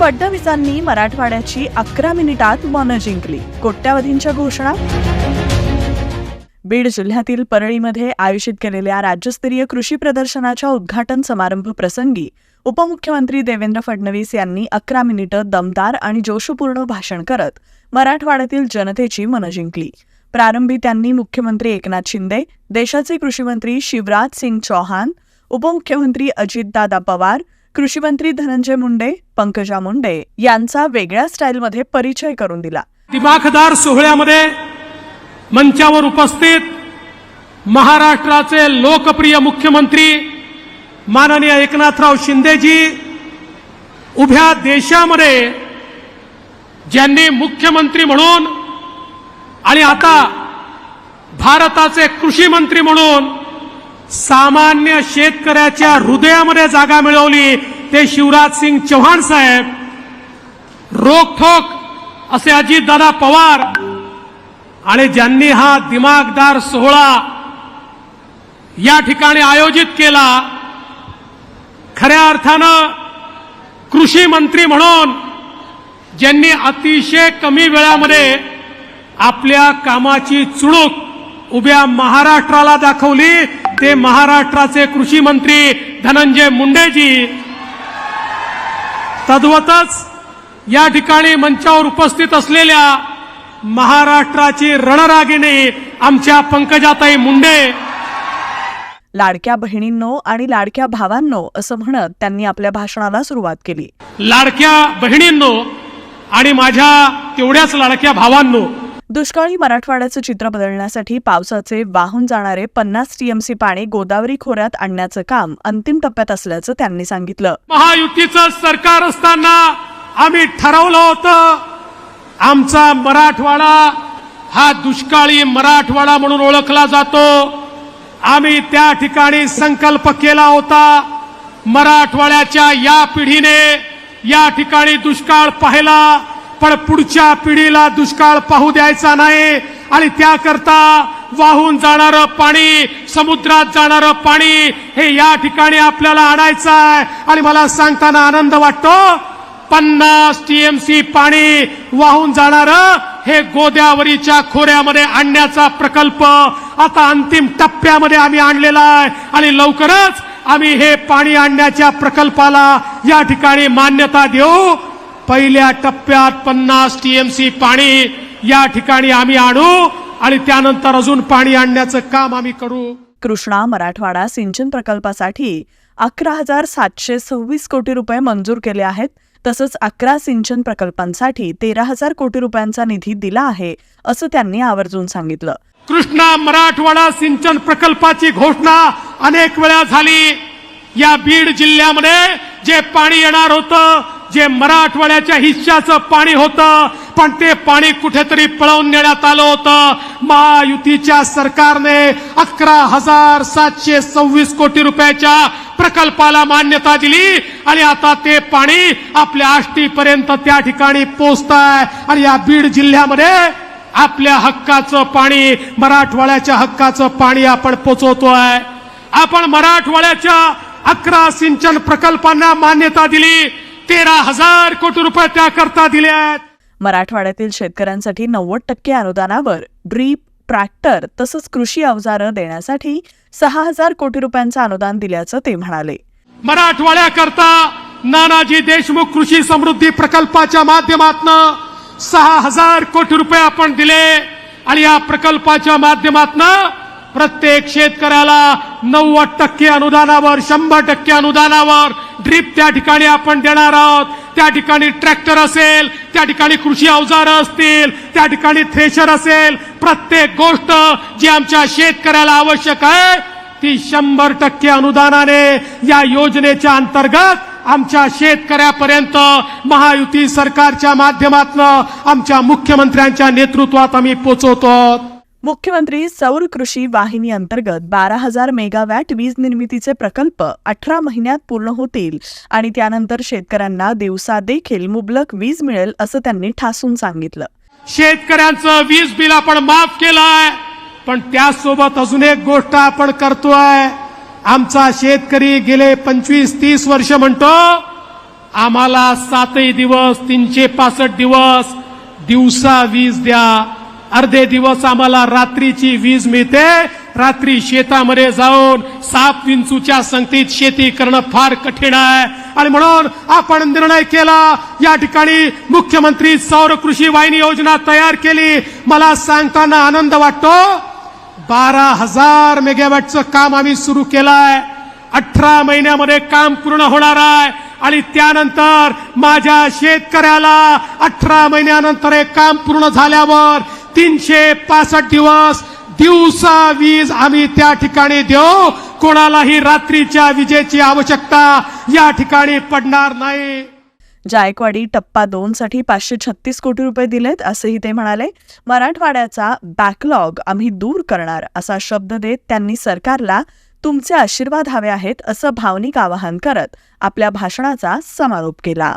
फडणवीसांनी मराठवाड्याची अकरा मिनिटात मनं जिंकली. कोट्यावधींच्या घोषणा? बीड जिल्ह्यातील परळीमध्ये आयोजित केलेल्या राज्यस्तरीय कृषी प्रदर्शनाच्या उद्घाटन समारंभ प्रसंगी उपमुख्यमंत्री देवेंद्र फडणवीस यांनी अकरा मिनिटं दमदार आणि जोशपूर्ण भाषण करत मराठवाड्यातील जनतेची मनं जिंकली. प्रारंभी त्यांनी मुख्यमंत्री एकनाथ शिंदे देशाचे कृषीमंत्री शिवराज सिंग चौहान उपमुख्यमंत्री अजितदादा पवार कृषीमंत्री धनंजय मुंडे पंकजा मुंडे यांचा वेगळ्या स्टाईलमध्ये परिचय करून दिला. दिमाखदार सोहळ्यामध्ये मंचावर उपस्थित महाराष्ट्राचे लोकप्रिय मुख्यमंत्री माननीय एकनाथराव शिंदेजी उभ्या देशामध्ये ज्यांनी मुख्यमंत्री म्हणून आणि आता भारताचे कृषी मंत्री म्हणून सामान्य शेतकऱ्याच्या हृदयामध्ये जागा मिळवली. ते शिवराज सिंग चौहान साहेब. रोखोक असे अजितदादा पवार आणि ज्यांनी हा दिमागदार सोहळा या ठिकाणी आयोजित केला खऱ्या अर्थानं कृषी मंत्री म्हणून ज्यांनी अतिशय कमी वेळामध्ये आपल्या कामाची चुणूक उभ्या महाराष्ट्राला दाखवली ते महाराष्ट्राचे कृषी मंत्री धनंजय मुंडेजी. तद्वतच या ठिकाणी मंचावर उपस्थित असलेल्या महाराष्ट्राची रणरागिणी आमच्या पंकजाताई मुंडे. लाडक्या बहिणींनो आणि लाडक्या भावांनो असं म्हणत त्यांनी आपल्या भाषणाला सुरुवात केली. लाडक्या बहिणींनो आणि माझ्या तेवढ्याच लाडक्या भावांनो दुष्काळी मराठवाड्याचं चित्र बदलण्यासाठी पावसाचे वाहून जाणारे पन्नास टीएमसी पाणी गोदावरी खोऱ्यात आणण्याचं काम अंतिम टप्प्यात असल्याचं त्यांनी सांगितलं. महायुतीचं सरकार असताना आम्ही ठरवलं होतं आमचा मराठवाडा हा दुष्काळी मराठवाडा म्हणून ओळखला जातो. आम्ही त्या ठिकाणी संकल्प केला होता मराठवाड्याच्या या पिढीने या ठिकाणी दुष्काळ पाहिला. पण पुढच्या पिढीला दुष्काळ पाहू द्यायचा नाही. आणि त्याकरता वाहून जाणारं पाणी समुद्रात जाणारं पाणी हे या ठिकाणी आपल्याला आणायचं आहे. आणि मला सांगताना आनंद वाटतो पन्नास टीएमसी पाणी वाहून जाणारं हे गोद्यावरीच्या खोऱ्यामध्ये आणण्याचा प्रकल्प आता अंतिम टप्प्यामध्ये आम्ही आणलेला आहे. आणि लवकरच आम्ही हे पाणी आणण्याच्या प्रकल्पाला या ठिकाणी मान्यता देऊ. पहिल्या टप्प्यात पन्नास टीएमसी पाणी या ठिकाणी आम्ही आणू आणि त्यानंतर अजून पाणी आणण्याचं काम आम्ही करू. कृष्णा मराठवाडा सिंचन प्रकल्पासाठी अकरा हजार सातशे सव्वीस कोटी रुपये मंजूर केले आहेत. तसंच अकरा सिंचन प्रकल्पांसाठी तेरा हजार कोटी रुपयांचा निधी दिला आहे असं त्यांनी आवर्जून सांगितलं. कृष्णा मराठवाडा सिंचन प्रकल्पाची घोषणा अनेक वेळा झाली. या बीड जिल्ह्यामध्ये जे पाणी येणार होतं जे मराठवाड्याच्या हिश्श्याचं पाणी होतं पण ते पाणी कुठेतरी पळवून नेण्यात आलं होतं. महायुतीच्या सरकारने अकरा हजार सातशे सव्वीस कोटी रुपयाच्या प्रकल्पाला मान्यता दिली आणि आता ते पाणी आपल्या आष्टीपर्यंत त्या ठिकाणी पोचत आहे आणि या बीड जिल्ह्यामध्ये आपल्या हक्काचं पाणी मराठवाड्याच्या हक्काचं पाणी आपण पोचवतोय. आपण मराठवाड्याच्या अकरा सिंचन प्रकल्पांना मान्यता दिली. तेरा हजार कोटी रुपये त्याकरता दिले आहेत मराठवाड्यातील शेतकऱ्यांसाठी नव्वद टक्के अनुदानावर ड्रीप ट्रॅक्टर तसंच कृषी अवजारं देण्यासाठी सहा हजार कोटी रुपयांचं अनुदान दिल्याचं ते म्हणाले. मराठवाड्याकरता नानाजी देशमुख कृषी समृद्धी प्रकल्पाच्या माध्यमातून सहा हजार कोटी रुपये आपण दिले आणि या प्रकल्पाच्या माध्यमातून प्रत्येक शेतकऱ्याला नव्वद टक्के अनुदानावर शंभर टक्के अनुदानावर ड्रीप त्या ठिकाणी आपण देणार आहोत. त्या ठिकाणी ट्रॅक्टर असेल त्या ठिकाणी कृषी अवजारं असतील त्या ठिकाणी थ्रेशर असेल प्रत्येक गोष्ट जी आमच्या शेतकऱ्याला आवश्यक आहे ती शंभर टक्के अनुदानाने या योजनेच्या अंतर्गत आमच्या शेतकऱ्यापर्यंत महायुती सरकारच्या माध्यमातून आमच्या मुख्यमंत्र्यांच्या नेतृत्वात आम्ही पोचवतो मुख्यमंत्री सौर कृषी वाहिनी अंतर्गत बारा हजार मेगावॅट वीज निर्मितीचे प्रकल्प अठरा महिन्यात पूर्ण होतील. आणि त्यानंतर शेतकऱ्यांना दिवसा देखील मुबलक वीज मिळेल असं त्यांनी ठासून सांगितलं. शेतकऱ्यांचं वीज बिल आपण माफ केलंय पण त्यासोबत अजून एक गोष्ट आपण करतोय. आमचा शेतकरी गेले पंचवीस तीस वर्ष म्हणतो आम्हाला सातही दिवस तीनशे पासष्ट दिवस दिवसा वीज द्या. अर्धे दिवस आम्हाला रात्रीची वीज मिळते. रात्री शेतामध्ये जाऊन साप विंचूच्या संगतीत शेती करणं फार कठीण आहे. आणि म्हणून आपण निर्णय केला या ठिकाणी मुख्यमंत्री सौर कृषी वाहिनी योजना तयार केली. मला सांगताना आनंद वाटतो. बारा हजार मेगावॅटचं काम आम्ही सुरू केलंय. अठरा महिन्यामध्ये काम पूर्ण होणार आहे. आणि त्यानंतर माझ्या शेतकऱ्याला अठरा महिन्यानंतर हे काम पूर्ण झाल्यावर तीनशे पासष्ट दिवस दिवसा वीज आम्ही त्या ठिकाणी देऊ. कोणालाही रात्रीच्या विजेची आवश्यकता या ठिकाणी पडणार नाही. जायकवाडी टप्पा दोन साठी पाचशे छत्तीस कोटी रुपये दिलेत असंही ते म्हणाले. मराठवाड्याचा बॅकलॉग आम्ही दूर करणार असा शब्द देत त्यांनी सरकारला तुमचे आशीर्वाद हवे आहेत असं भावनिक आवाहन करत आपल्या भाषणाचा समारोप केला.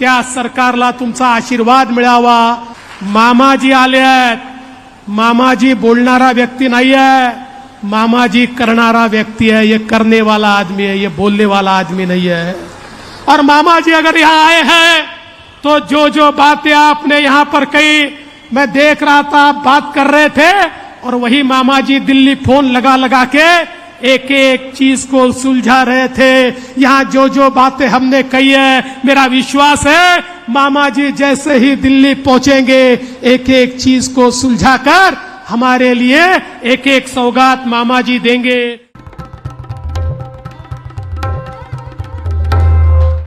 त्या सरकारला तुमचा आशीर्वाद मिळावा. मामाजी आले आहेत. मामाजी बोलणारा व्यक्ती नाही आहे मामाजी करणारा व्यक्ती है ये करने वाला आदमी है ये बोलने वाला आदमी नहीं है और मामा जी अगर यहाँ आए हैं तो जो जो बातें आपने यहाँ पर कही, मैं देख रहा था, आप बात कर रहे थे, और वही मामा जी दिल्ली फ़ोन लगा लगा के एक एक चीज़ को सुलझा रहे थे। यहाँ जो जो बातें हमने कही है, मेरा विश्वास है मामा जी जैसे ही दिल्ली पहुँचेंगे एक एक चीज़ को सुलझाकर हमारे लिए एक एक सौगात मामा जी देंगे।